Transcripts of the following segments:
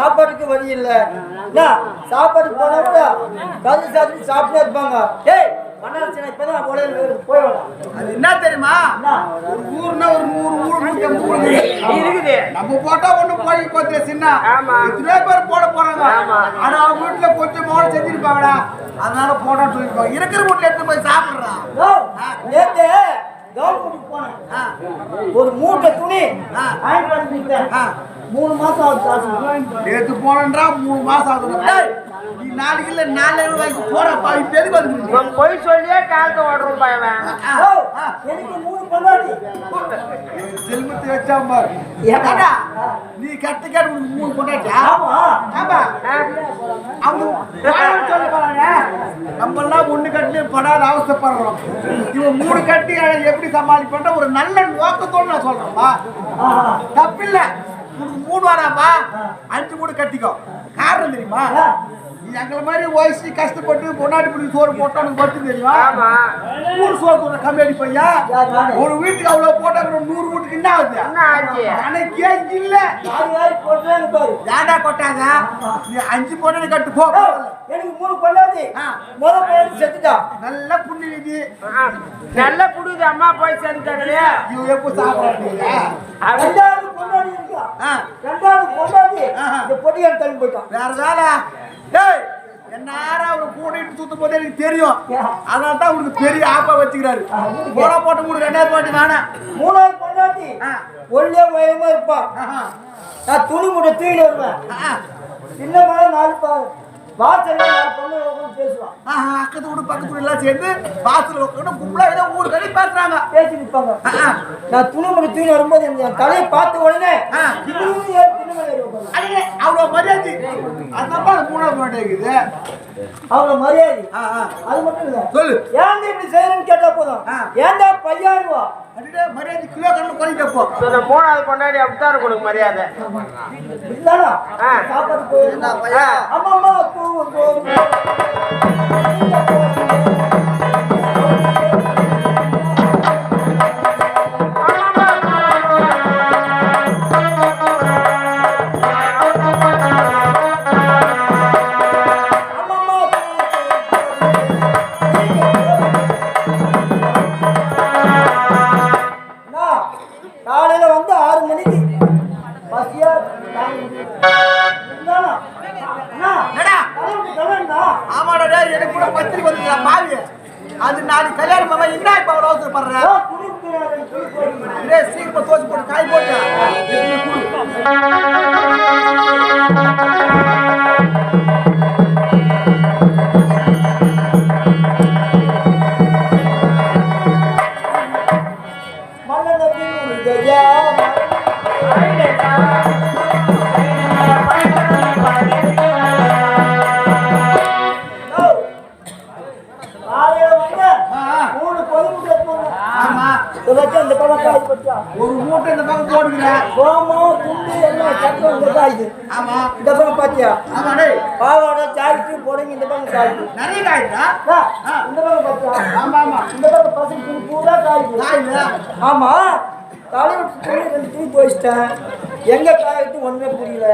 சாப்பாட்டுக்கு வழி இல்ல. சாப்பாட்டுக்கு போனா கூட கது சாப்பிட்டு சாப்பிட்டே இருப்பாங்க. அது என்ன தெரியுமா? ஒரு ஊர்னா ஒரு நூறு ஊர் நூத்தி இருக்குது. நம்ம போட்டா ஒண்ணு போய் கொஞ்சம் சின்ன. பேர் போட போறாங்க. ஆமா. ஆனா அவங்க வீட்டுல கொஞ்சம் மோட செஞ்சிருப்பாங்கடா. அதனால போட்டா சொல்லிருப்பாங்க. இருக்கிற வீட்டுல எடுத்து போய் சாப்பிடுறான் நேத்து கவர்மெண்ட்டுக்கு போனேன். ஒரு மூட்டை துணி மூணு மாசம் ஆகுது காசு நேத்து போனன்றா மூணு மாசம் ஆகுது டேய், நீ நாளைக்கு இல்ல நாலு ரூபாய்க்கு போறப்பா இப்ப எதுக்கு வந்து பொய் சொல்லியே காலத்தை ஓடுறோம் பையன் எனக்கு மூணு பொண்டாட்டி? செல்வத்தை வச்சா பாரு. ஏடா? நீ கட்டு கேட்டு உனக்கு மூணு பொண்டாட்டியா? ஆமா. ஆமா அவங்க சொல்ல போறாங்க. நம்ம எல்லாம் ஒண்ணு கட்டி படாத அவசரப்படுறோம் இவன் மூணு கட்டி எப்படி சமாளிப்பா ஒரு நல்ல நோக்கத்தோட நான் சொல்றேன்ப்பா. தப்பில்ல. உனக்கு மூணு வாராப்பா? அஞ்சு மூணு கட்டிக்கோ. காரணம் தெரியுமா. நீ எங்களை மாதிரி வயசு கஷ்டப்பட்டு பொன்னாடி பிடி சோறு போட்டா உனக்கு மட்டும் தெரியுமா? ஆமா. மூணு சோறு போடுற கம்மியாடி பையா? ஒரு வீட்டுக்கு அவ்வளவு போட்டா அப்புறம் நூறு வீட்டுக்கு என்ன ஆகுது? என்ன ஆச்சு? எனக்கே இல்ல. ஏடா கொட்டாத? நீ அஞ்சு பொண்ணு கட்டு போ. எனக்கு மூணு ஆ. முத பொண்டாட்டி செத்துட்டா. நல்ல புண்ணு விதி ஆ, நல்ல புடுது அம்மா போய் சேர்ந்துட்டாரு இவன் எப்போ சாப்பிடுறீங்க ரெண்டாவது பொண்டாட்டி. ரெண்டாவது. இந்த பொடியை தள்ளி போயிட்டான். வேற வேலை. டேய் என்னாரா அவரு கூட்டிட்டு சுத்தும் போதே எனக்கு தெரியும். அதனால தான் உனக்கு பெரிய ஆப்பா வச்சுக்கிறாரு. போட போட்டு மூணு ரெண்டாயிரம் போட்டு வேணாம் மூணாவது பொண்டாட்டி. ஒல்லியா உயரமா இருப்பான் ஆஹா. நான் துணி மூட்டை தூக்கிட்டு வருவேன். சின்ன மழை நாலு பா வாசல்ல பொண்ணு உட்கார்ந்து பேசுவான் ஆஹா, அக்கத்து வீடு பக்கத்து எல்லாம் சேர்ந்து வாசல் உட்காந்து கும்பலா ஏதோ ஊரு கடி பேசுறாங்க பேசி நிற்பாங்க. நான் துணி மூட்டை தூக்கி வரும்போது என் தலையை பார்த்த உடனே ஆ. அவ்வளவு மரியாதை அதான் அது மூணாவது மாட்டேங்குது அவ்வளவு மரியாதை ஆ, ஆ. அது மட்டும் இல்ல சொல்லு ஏன்டா இப்படி செய்யறேன்னு கேட்டா போதும் ஆ. ஏன்டா பையாடுவா அடடே, மரியாதை கிலோ கணக்கு குறைக்கப்போ இந்த மூணாவது கொண்டாடி அப்படித்தான் இருக்கும் மரியாதை இல்லடா. சாப்பாடு போயிருந்தா. அம்மா அம்மா தூங்கும் போது என்ன இப்ப அவ்வளவு அவசரப்படுற சீக்கிரமா தோச்சு போட்டு காய் போட்டு. இந்த பக்கம் போடுகிறேன் கோமம், துண்டு எல்லாம் சத்தம் இந்த. ஆமா. இந்த பக்கம் பாத்தியா? ஆமா டேய். பாவாடை ஜாக்கெட்டு போடுங்க இந்த பக்கம் காய்து நிறைய அண்ணா, இந்த பக்கம் பாத்தியா? ஆமா ஆமா. இந்த பக்கம் பசங்க பூரா காய்து காய்ல ஆமா. தலைவர் ரெண்டு துணி போயிச்சிட்டேன் எங்க காய்ட்டு ஒண்ணுமே புரியல.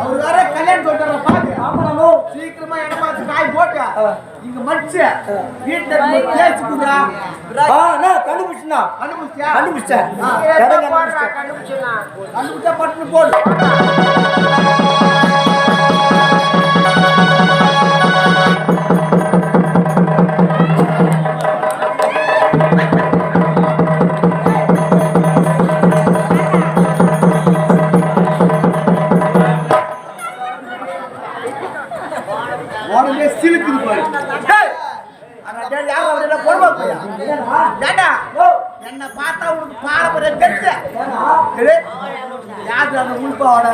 அவர் வேற கல்யாணம் சொல்றாரு பாத்து ஆமா நம்ம சீக்கிரமா என்ன காய் போட்டு. இங்க மடிச்சு வீட்டுல தேய்ச்சி குடுறா. இடம் கண்டுபிடிச்சேன் கண்டுபிடிச்சுனா கண்டுபிடிச்சா பட்டுன்னு போடு. என்ன போயா? என்னண்ணா? ஏண்டா? என்ன பார்த்தா உனக்கு பாரம்பரிய கெட்டு ஏண்ணா? டேய், யாரு அந்த உள்பாவோட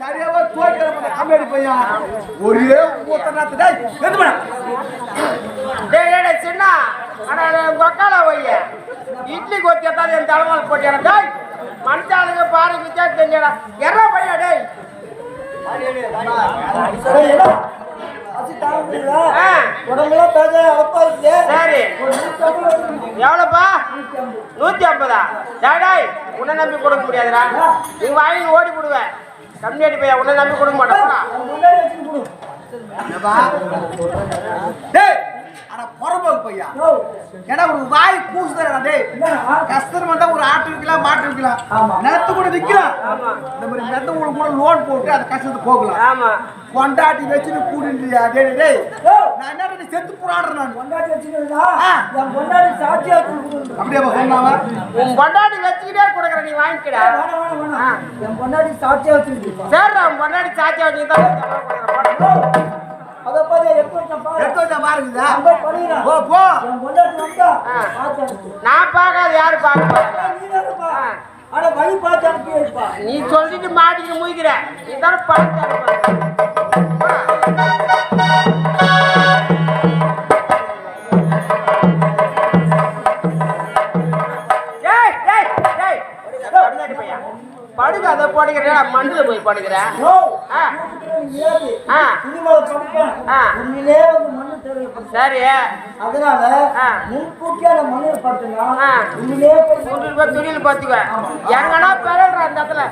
சரியாவா தோற்கிற கம்மியாடி பையா ஒரே ஊத்தனாத்து டேய் பண்ண டேய் சின்ன. அட உங்க அக்கால வைய இட்லி கொத்தி எத்தாது என் தலைமால் போட்டியான டேய் மனுஷாளுங்க பாருங்க தெரிஞ்சடா எறா பையா டேய். என்ன? பசி இருக்கு. சரி. எவ்வளோப்பா? நூத்தி ஐம்பது. நூத்தி ஐம்பதா? டேய் டேய் உன்னை நம்பி கொடுக்க முடியாதுடா. நீ வாங்கி ஓடி விடுவேன் கம்மியாடி போய் உன்னை நம்பி கொடுக்க மாட்டேன். வாய் பூசுதா டேய். என்னடா? கஸ்டமர் வந்தா ஒரு ஆட்டு விற்கலாம் மாட்டு விற்கலாம். நிலத்து கூட விற்கலாம் ஆமா. இந்த மாதிரி நிலத்து கூட லோன் போட்டு அந்த கஷ்டத்துக்கு போகலாம். ஆமா. கொண்டாட்டி வச்சுட்டு கூடிண்டியா டேய் டேய் யோ, நான் என்ன பண்ணி செத்து போராடுறேன் நான். பொண்டாட்டி வச்சுக்கிறதா? என் பொண்டாட்டி சாட்சியா கொடுக்கணும். அப்படியே சொன்னாவா உன் பொண்டாட்டி வச்சுக்கிட்டே கொடுக்குற நீ வாங்கிக்கடா. என் பொண்டாட்டி சாட்சியா வச்சிருக்கா சரி உன் பொண்டாட்டி சாச்சி வச்சு தான் அதை பார்த்து நான். எடுத்து அங்க படிக்கிறேன். போ. நான் பார்க்காத யாரு பார்க்க அட, வழி பார்த்து அனுப்பி வைப்பா. நீ சொல்லிட்டு மாட்டிட்டு முய்க்கிற நீ தானே பார்த்து படுகாத படுகிற மண்ணுல போய் படுகிற சரி. அதனால. முன்கூட்டியே அந்த மண்ணில் ஆ. உண்மையிலே போய் துணியில் பார்த்துக்க. எங்கன்னா பெறல்ற அந்த இடத்துல.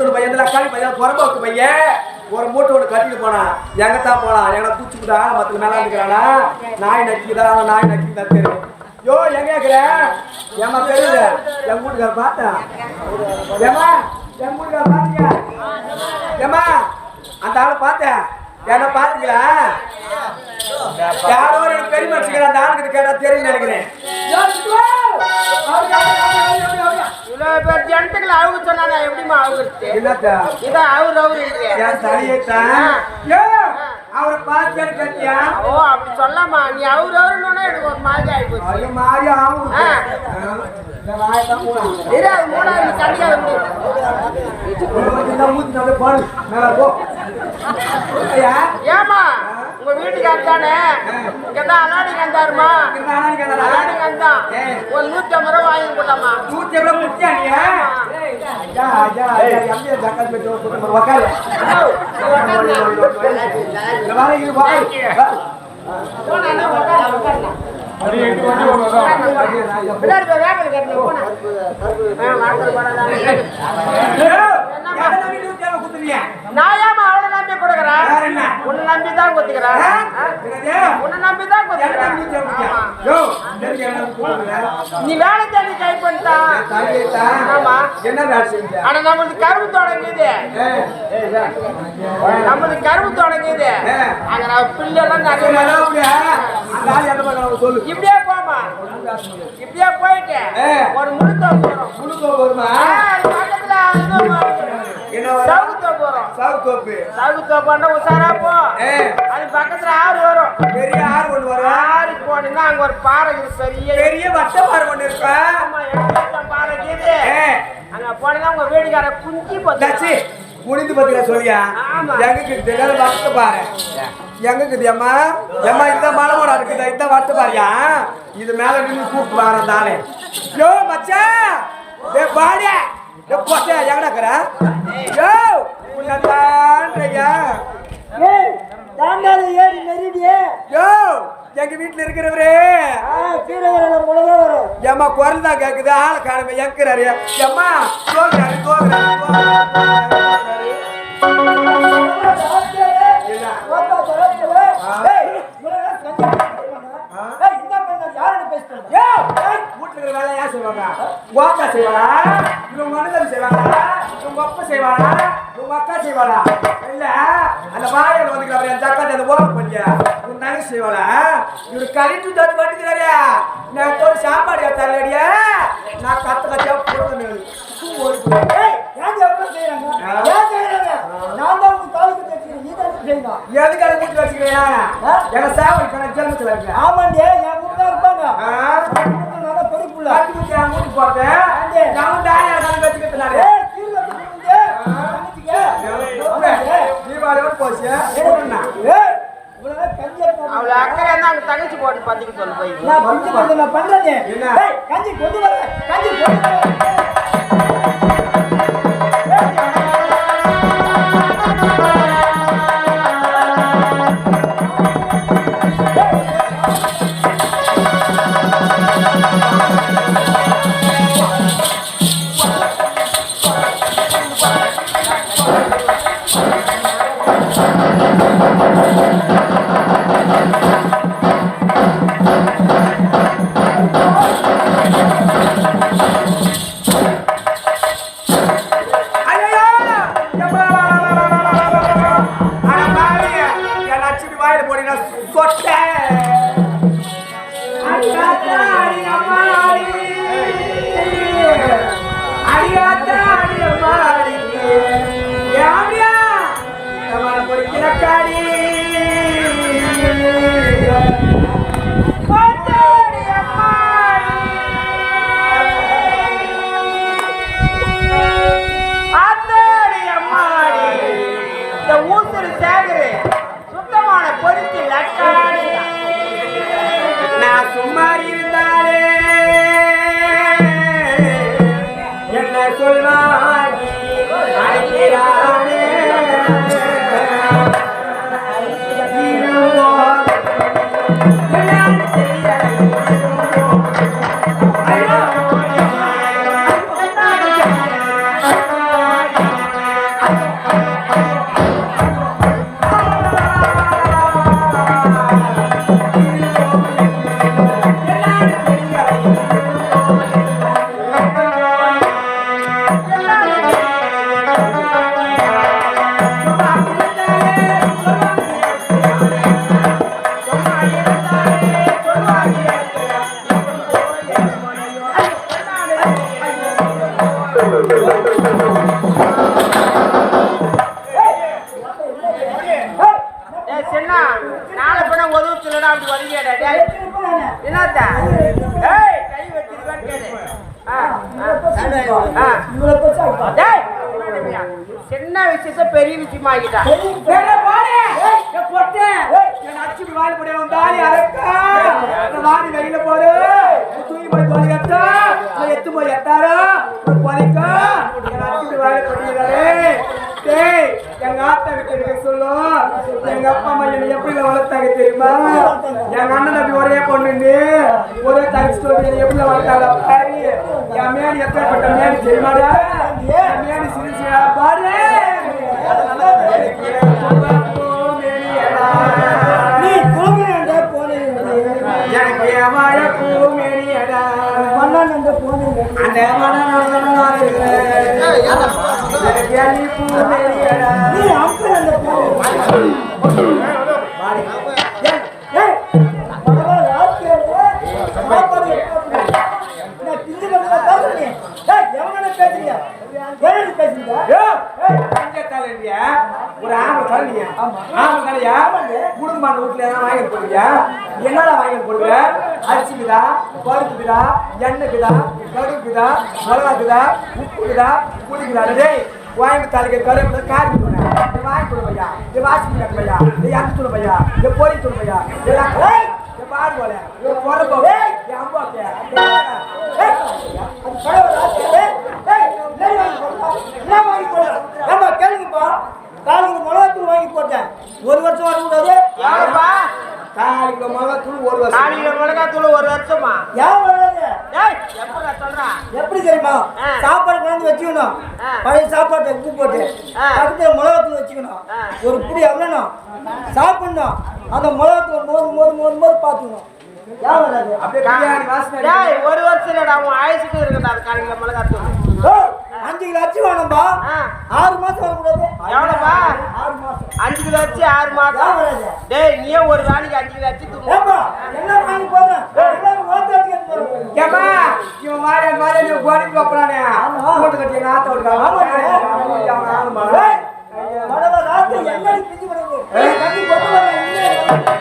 தொண்டு பையன் இந்த தொண்டு பையன்? தக்காளி பையன் புறம்போக்கு பையன். ஒரு மூட்டை ஒன்று கட்டிட்டு போனான் எங்கத்தான் போனான் எங்களை பூச்சிக்கிட்டா மற்ற மேலே இருக்கிறானா நாய் நக்கிதா நாய் நக்கி தான் தெரியும் யோ எங்க இருக்கிற ஏமா தெரியல. என் வீட்டுக்கார பார்த்தேன் ஏமா என் வீட்டுக்கார பாத்தீங்க ஏமா அந்த ஆளை பார்த்தேன் என்ன பாத்தீங்களா யாரோ ஒரு பெரிய மனுஷங்க அந்த ஆளுக்கு கேட்டா தெரியும் நினைக்கிறேன். இவ்வளவு பேர் ஜனத்துக்குள்ள அவுக சொன்னா எப்படிமா அவுகிறது என்னத்தா? இதான் அவர் பார்த்தேன்னு கேட்டியா? ஓ அப்படி சொல்லாமா நீ அவர் அவருன்னு எனக்கு ஒரு மாதிரி ஆயிப்போச்சு. மாறி ஆகும். மூணாவது பாரு. மேல போ. ஏமா உங்க வீட்டுக்காரர் தானே இங்கதான் அலாடி கந்தாருமா? அலாடி கந்தான் ஒரு நூத்தி ஐம்பது ரூபா வாங்கி போட்டாமா நூத்தி நீ? இது வா. பின்னாடி நான் ஏமா அவளை நம்பி கொடுக்குறேன்? உன்னை நம்பி தான் குத்துக்கிறேன்? உன்னை நம்பி தான்? குத்துக்கிறேன்? நீ வேலை தேடி கை பண்ணிட்டான். ஆமா. என்ன? ஆனா நம்மளுக்கு கருவு தொடங்குது. நம்மளுக்கு கருவு தொடங்குது. அங்க நான் பிள்ளைலாம் நிறைய. இப்படியே போமா இப்படியே போயிட்டு ஆ. ஒரு முழுக்க போதுமா? ஆ, அது பக்கத்துல அங்க என்ன வரும்? சவுத்தோப்பு வரும் சாவுத்தோப்பு. சவுத்தோப்புன்னா உசாரா போ ஏ, அது பக்கத்துல ஆறு வரும் பெரிய ஆறு ஒண்ணு வரும். ஆறு போனீங்கன்னா அங்க ஒரு பாறை இருக்குது பெரிய பெரிய வட்டமாறு ஒண்ணு இருக்கா? பாறை இருக்குது அங்க போனீங்கன்னா உங்க வீட்டுக்கார குஞ்சு பத்து குனிந்து பத்தியா சொல்லியா? ஆமா. எங்க இருக்குது? இதெல்லாம் வட்டு பாரு. எங்க இருக்குது அம்மா? அம்மா, இந்த மலை மரம் இருக்குதா? இந்த வட்டு பாருயா? இது மேல நின்னு கூப்பிட்டு வாரேன் ஆளு. யோ, மச்சான். டேய், பாடியா. டேய், போச்சே, எங்கடா இருக்கிற? யோ, உன்னதான்டய்யா. ஏய், தாண்டாத ஏறி நெருடியே. யோ, எங்க வீட்டுல இருக்கிறவரே. ஏம்மா குரல் தான் கேக்குது ஆளை காணுமே எங்கிறாரு ஏம்மா தோக்குறாரு தோக்குறாரு இருக்கிற வேலை யார் செய்வாங்க? கோக்கா செய்வாளா? இல்ல உங்க அண்ணன் செய்வாங்களா உங்க அப்பா செய்வாளா? உங்க அக்கா செய்வாளா? இல்ல அந்த வாயில் வந்துக்கிற என் ஜக்காத்து அந்த ஓரம் பண்ணியா உங்க நகை செய்வாளா? இவரு கழிட்டு தட்டு பண்ணிக்கிறாரு நான் ஒரு சாப்பாடு தரலடியா நான் கத்த கத்தியா போடுறேன் ஏய், ஏன் எவ்வளவு செய்யறாங்க? ஏன் செய்யறாங்க? நான் தான் உங்க. நீ தான் செய்யணும். எதுக்கு அதை மூட்டி வச்சுக்கிறீங்க எங்க சேவை கணக்கு ஜென்மத்தில் இருக்கு ஆமாண்டி, என் வீட்டுல இருப்பாங்க. ஆ? வீட்டுல நல்லா பெரிய புள்ள. காட்டு நான் மூட்டி போட்டேன் நான் தாயா கணக்கு வச்சுக்கிறதுனால. தீபாவளியோட போச்சு அவளை அக்கறை இருந்தா அங்க தங்கச்சி போட்டு பத்திக்க சொல்லு போய் நான் கஞ்சி கொண்டு நான் பண்றேனே. என்ன? ஏய், கஞ்சி கொண்டு வரேன். கஞ்சி கொண்டு வரேன். Daddy! ஏய் சின்ன விஷயத்த பெரிய விஷயமா ஆகிட்டா? வேற பாரு. என் பொட்டு. என் நச்சுக்கு வாயில் போடு, தூக்கி போய் தோலி கட்டு. எத்து போய். என் நச்சுக்கு வாயில் போடுகிறாரே. டேய், எங்க ஆத்தா கிட்ட சொல்லு. எங்க அப்பா அம்மா என்னை எப்படி வளர்த்தாங்க தெரியுமா? எங்க அண்ணன் தம்பி ஒரே பொண்ணு ஒரே தோழி என்னை எப்படி வளர்த்தாங்க பாரு. என் மேடி எப்பேற்பட்ட மேடி தெரியுமாடா? என் மேடி சிரிச்சியா பாரு. அந்த இருக்கிறேன். எனக்கு என் நீ பூமேனியடா. நீ அம்பர் அந்த போனீங்க ஏய், ஏய், பரவாயில்ல, ஆட்சியாரு, சாப்பாடு அரிசி விதா இல்லையா? விதா எண்ணெய் விதா கடுகு விதா மிளகா விதா உப்பு விதா புளி விதா. வாங்கி போடுற டேய் வாங்கி கருவேப்பிலை காரி போனேன். இது வாங்கி கொடு பையா? இது வாசி கட்டு பையா? இது எண்ணெய் தூள் பையா? இது பொறி தூள் பையா? இதெல்லாம் இது பாடு போல. இது பொறப்போ. அது கடவுள் ஆட்சியாரு. ஏய், என்னடி வாங்கி போடுறா? என்ன வாங்கி போடுறா? ஏம்மா, கேளுங்கப்பா. காலையில மிளகாத்தூள் வாங்கி போட்டேன் ஒரு வருஷம் வரக்கூடாது எவ்வளோப்பா கால் கிலோ மிளகாத்தூள் ஒரு வருஷம் நாலு மிளகாத்தூள் ஏய் எப்படா தெரியுமா. சாப்பாடு கொண்டு வச்சுக்கணும். பழைய சாப்பாட்டை உப்பு போட்டு. பக்கத்துல மிளகாத்தூள் வச்சுக்கணும். ஒரு புடி எவ்வளோ சாப்பிடணும். அந்த மிளகாத்தூள் மோது மோது மோது மோது பார்த்துக்கணும். ஒரு வருஷம் ஆயுசுக்கு இருக்குடா அது காலையில மிளகா தூள் ஏய், அஞ்சு கிலோ அச்சு வேணும்பா. ஆறு மாசம் வரக்கூடாது. எவ்வளோப்பா? ஆறு மாசம். அஞ்சு கிலோ வச்சு ஆறு மாசம். டேய் நீயே ஒரு நாளைக்கு அஞ்சு கிலோ ஏப்பா எல்லாம் வாங்கி போறேன் போறேன் ஏம்மா, இவன் வாயை வாயை நீ கோடிக்கு வைப்பறானே. ஆமா. மூட்டை கட்டி ஆத்த விட்டுருக்கான். அவன் ஆளுமா. ஏய், வடவ ராத்து என்னடி பிஞ்சு ஏய், கட்டி கொண்டு வர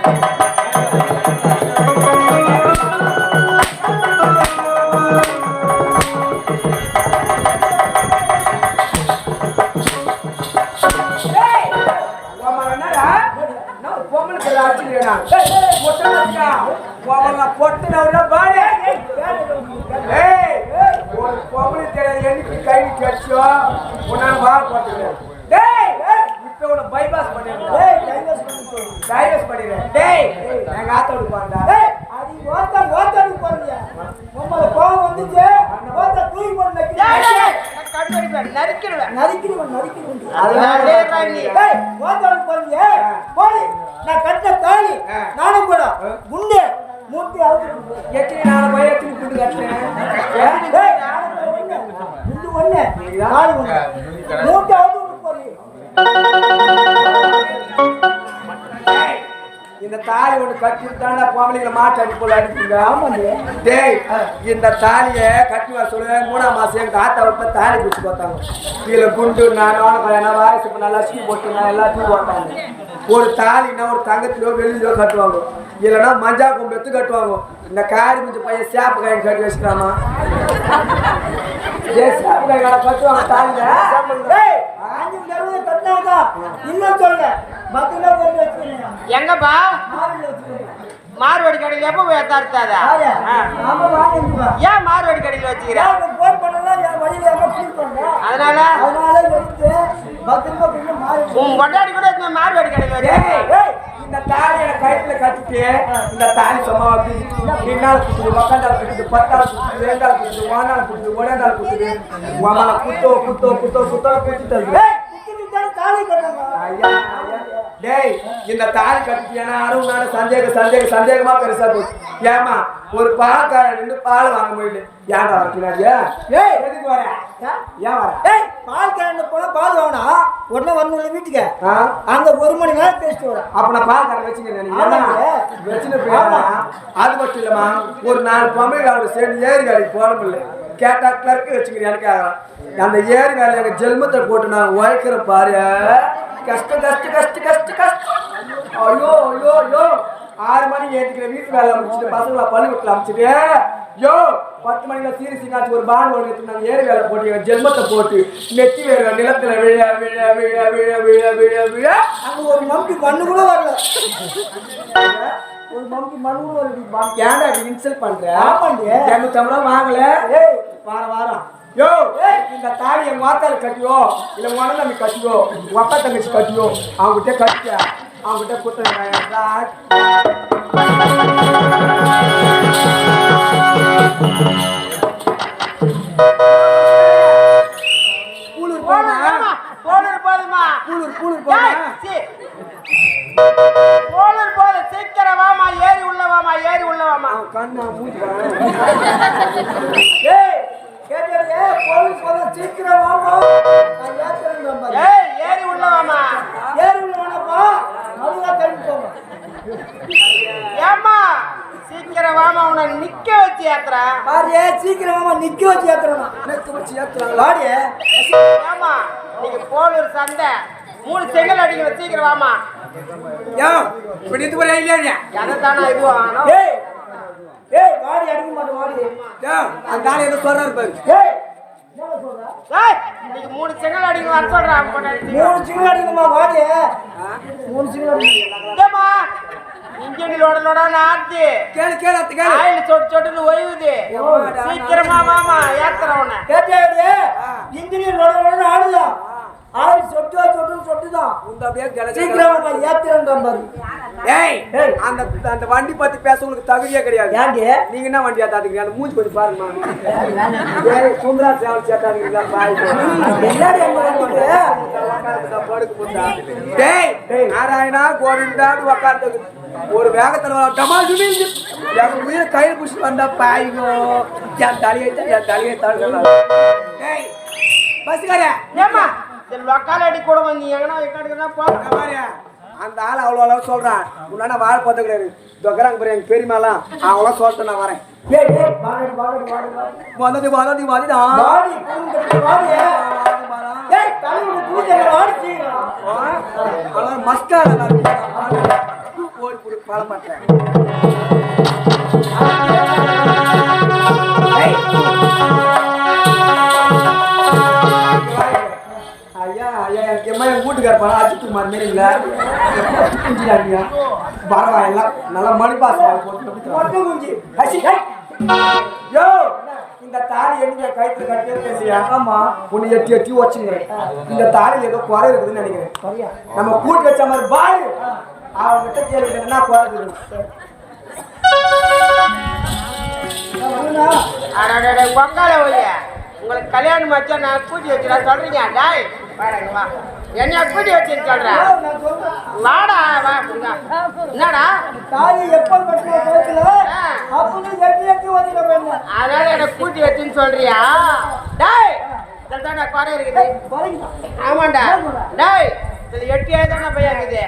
நான் கடுப்படிப்பேன், நறுக்கிடுவேன். நறுக்கிடுவன் நறுக்கிடுவன். அதனால டேய்டா நீ. ஏய், ஓட்டாடி போறீங்க? போடி. நான் கட்ட தாலி ஆ. நானும் கூட. குண்டு மூட்டி அவுத்து எத்தனை நாள் போய் எத்தனை குண்டு கட்டினேன்? குண்டு ஒண்ணு. நாலு ஒண்ணு. மூட்டி அவுத்து போறீங்க. டேய், இந்த தாலி ஒன்று கட்டிட்டாண்டா பொம்பளைங்களை மாட்டு அடிப்போல அடிப்பீங்க? ஆமாண்டி டேய் இந்த தாலியை கட்டி வர சொல்லுவேன் மூணாம் மாதம் எங்கள் தாத்தா விட்டு தாலி பிடிச்சி பார்த்தாங்க இதில் குண்டு நான் என்ன வாரிசு இப்போ நல்லா லட்சுமி போட்டு நான் எல்லாத்தையும் போட்டாங்க. ஒரு தாலின்னா ஒரு தங்கத்திலோ வெளியிலோ கட்டுவாங்க. இல்லைன்னா மஞ்சா கும்பு எடுத்து கட்டுவாங்க. இந்த காரி மிஞ்ச பையன் சேப்பு காயின் கட்டி வச்சுக்கிறாமா ஏ சேப்பு காய் கடை கட்டுவாங்க தாலியில்? இன்னும் சொல்லுங்க பத்துல எங்கப்பா? மார்வாடி கடையில் எப்போ வாங்கிட்டு ஏன் மார்வாடி கடையில் வச்சுக்கிற? நான் போன் பண்ணலாம் என் வழியில எங்க ஃபீல் பண்றேன் அதனால? உன் கொண்டாடி கூட இந்த மார்வாடி கடையில் வச்சு? இந்த தாலி எனக்கு கழுத்துல கட்டிட்டு இந்த தாலி சும்மா ரெண்டாள் குத்துது உக்காந்தாள் குத்துது பத்தாள் குத்துது ரெண்டாள் குத்துது ஓனாள் குத்துது ஒரேந்தாள் குத்துது. உமால குத்தோ குத்தோ குத்தோ குத்தோ குத்துட்டு தாலி ஐயா, ஐயா. டேய் இந்த தாலி கட்டிட்டியானா அறுபது நாள் சந்தேகம் சந்தேகம் சந்தேகமா பெருசா போச்சு. ஏமா ஒரு பால்காரன் நின்று பால் வாங்க முடியல ஏன்டா வரக்கூடாது ஏய் எதுக்கு வர? ஏன் வர? ஏய் பால் கரண்ட் போனா பால் வாங்கணும் உடனே வரணும் வீட்டுக்கு? அங்க ஒரு மணி நேரம் பேசிட்டு வரேன் அப்ப நான் பால்காரன் வச்சுக்கிறேன். வச்சுன்னு போயிடா அது மட்டும் இல்லம்மா ஒரு நாலு பொம்மைகளோட சேர்ந்து ஏரி வேலைக்கு போட முடியல கேட்டா கிளர்க்கு வச்சுக்கிறேன் எனக்கு அந்த ஏரி வேலை எங்க ஜென்மத்தை போட்டு நான் உழைக்கிற பாரு. கஷ்ட கஷ்ட கஷ்ட கஷ்ட கஷ்டம். ஐயோ ஐயோ ஐயோ. ஆறு மணிக்கு ஏற்றிக்கிற வீட்டு வேலை முடிச்சுட்டு பசங்களை பள்ளிக்கூட்டில் அமைச்சிட்டு யோ பத்து மணில சீரியஸ் காட்சி ஒரு பான் ஒன்று எடுத்து நாங்கள் வேலை போட்டு ஜென்மத்தை போட்டு நெத்தி வேற நிலத்துல விழ விழ விழ விழ விழ விழ விழ. அங்க ஒரு மம்பி மண்ணு கூட வரல. ஒரு மம்பி மண்ணு கூட வரல ஏன்டா இப்படி இன்சல்ட் பண்ற? ஆமாண்டி. இரநூத்தம்பது ரூபா வாங்கல. ஏய். வாரம் வாரம் யோ இந்த தாலி என் மாத்தால கட்டியோ இல்ல உன தம்பி கட்டியோ உங்க அப்பா தங்கச்சி கட்டியோ அவங்ககிட்ட கட்டிக்க. அவங்ககிட்ட கொடுத்த கூலூர் போனா போலூர் போதுமா? கூலூர் கூலூர் போனா சீ. போலூர் போது சீக்கிரம் வாமா ஏறி உள்ள வாமா ஏறி உள்ள வாமா. கண்ணா மூஞ்சி ஏய் கேட்டியா போலீஸ் போல சீக்கிரம் வாமா. நான் ஏத்துறேன் ஏய் ஏறி உள்ள வாமா. ஏறி உள்ள வேணாப்பா நல்லா போங்க ஏம்மா சீக்கிரம் வாமா உன்னை நிக்க வச்சு ஏத்துறேன் பாரு சீக்கிரம் வாமா நிக்க வச்சு ஏத்துறேன் நெத்து வச்சு ஏத்துறாங்க வாடி ஏமா நீங்க போலூர் சந்தை. மூணு செங்கல் அடிக்கணும் சீக்கிரம் வாமா யோ இப்படி இது ஒரு இல்லையா எதை தானே இது? வாங்கணும் ஏய் ஏய் வாடி அடிக்க மாட்டேன் வாடி. யோ அந்த ஆளு ஏதோ சொல்றாரு பாரு. ஏய் மூணு செங்கல் அடிக்கணும் வர கொண்டாடி மூணு சிங்கிள் அடிக்கணுமா வாடி? மூணு சிங்கிள் அடிக்கணும் ஏம்மா இன்ஜின் லோட லோட ஆத்தி கேளு கேளு அத்தை கேளு. ஆயில் சொட்டு சொட்டுன்னு ஒய்வுது சீக்கிரமா வாமா ஏத்துறேன் உன்னை. கேட்டியா இன்ஜினியர் நட நட ஆடுதான் ஆள் சொட்டு சொட்டு சொட்டுதான். உங்க அப்படியே சீக்கிரம் பாரு. ஏய். அந்த அந்த வண்டி பத்தி பேச உங்களுக்கு தகுதியே கிடையாது. ஏண்டி நீங்க என்ன வண்டியா தாத்துக்கிறீங்க அந்த மூஞ்சி கொஞ்சம் பாருங்கம்மா. ஏய் சுந்தரா சேவல் சேட்டாங்களா பாய். அங்க வந்துட்டு? படுக்க போட்டா. டேய் நாராயணா கோவிந்தான்னு உக்காந்து ஒரு வேகத்துல டமால் டுமில் என் உயிரை கையில் பிடிச்சி வந்தா பாய்கோ என் தலையை என் தலையை தடுக்கலாம் டேய் பஸ்கார ஏம்மா? சரி லொக்கால் அடி கூட வந்து எங்கன்னா எக்காடுக்குதான் போகிறேன் அந்த ஆள் அவ்வளோ அளவு சொல்கிறான் முன்னாடி வாழை பார்த்து கிடையாது. தொக்கராங்க பெரிய எங்கள் பெரியமாலாம் அவங்கள சொல்லிட்டு நான் வரேன். வந்தது வந்தது வந்ததா மஸ்கார ஓடி போட மாட்டேன் வீட்டுக்கார பணம் குமார் மாரி இல்ல. குஞ்சிடாடியா பரவாயில்ல நல்லா மணி பாஸ் போட்டு குஞ்சு. யோ இந்த தாலி என்ன கயிற்று கட்டி பேசியா ஆமா. உன்னை எட்டி எட்டி வச்சுங்கிறேன் இந்த தாலி ஏதோ குறை இருக்குதுன்னு நினைக்கிறேன். சரியா நம்ம கூட்டி வச்ச மாதிரி பாரு. அவன்கிட்ட கேள்வி என்ன குறை இருக்குது உங்களுக்கு கல்யாணம் வச்சா நான் கூட்டி வச்சுடா சொல்றீங்க டாய். வா. சொல்றேன் நான் சொல்றேன் வாடா வா. என்னடா? தாலி எப்ப. அப்படி எட்டி எட்டி என்ன? கூட்டி வச்சுன்னு சொல்றியா? டாய் இதில் தானே குறை இருக்குது. ஆமாண்டா. டாய் இதில் எட்டு ஏழு தானே பையன் இருக்குது.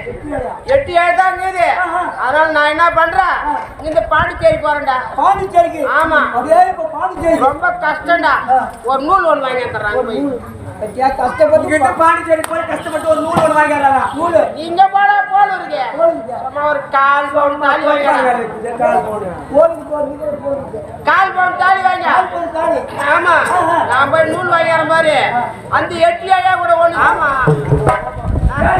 எட்டு ஏழு? தான் இருக்குது. அதனால நான் என்ன பண்றேன் இந்த பாண்டிச்சேரி போறேன்டா. பாண்டிச்சேரிக்கு? ஆமா. அப்படியே இப்ப பாண்டிச்சேரி. ரொம்ப கஷ்டம்டா. ஒரு நூல் ஒன்று வாங்கி தர்றாங்க போய். பத்தியா கஷ்டப்பட்டு இங்கிட்ட பாண்டிச்சேரி போய் கஷ்டப்பட்டு ஒரு நூல் ஒன்று வாங்கிறாரா நூலு. இங்க போடா போல இருக்கு சும்மா ஒரு கால் பவுன் தாலி வாங்க போடுங்க போடுங்க போடுங்க. கால் பவுன் தாலி வாங்க கால் தாலி. ஆமா. நான் போய் நூல் வாங்கிற மாதிரி அந்த எட்லியா கூட ஒண்ணு. ஆமா. நல்லா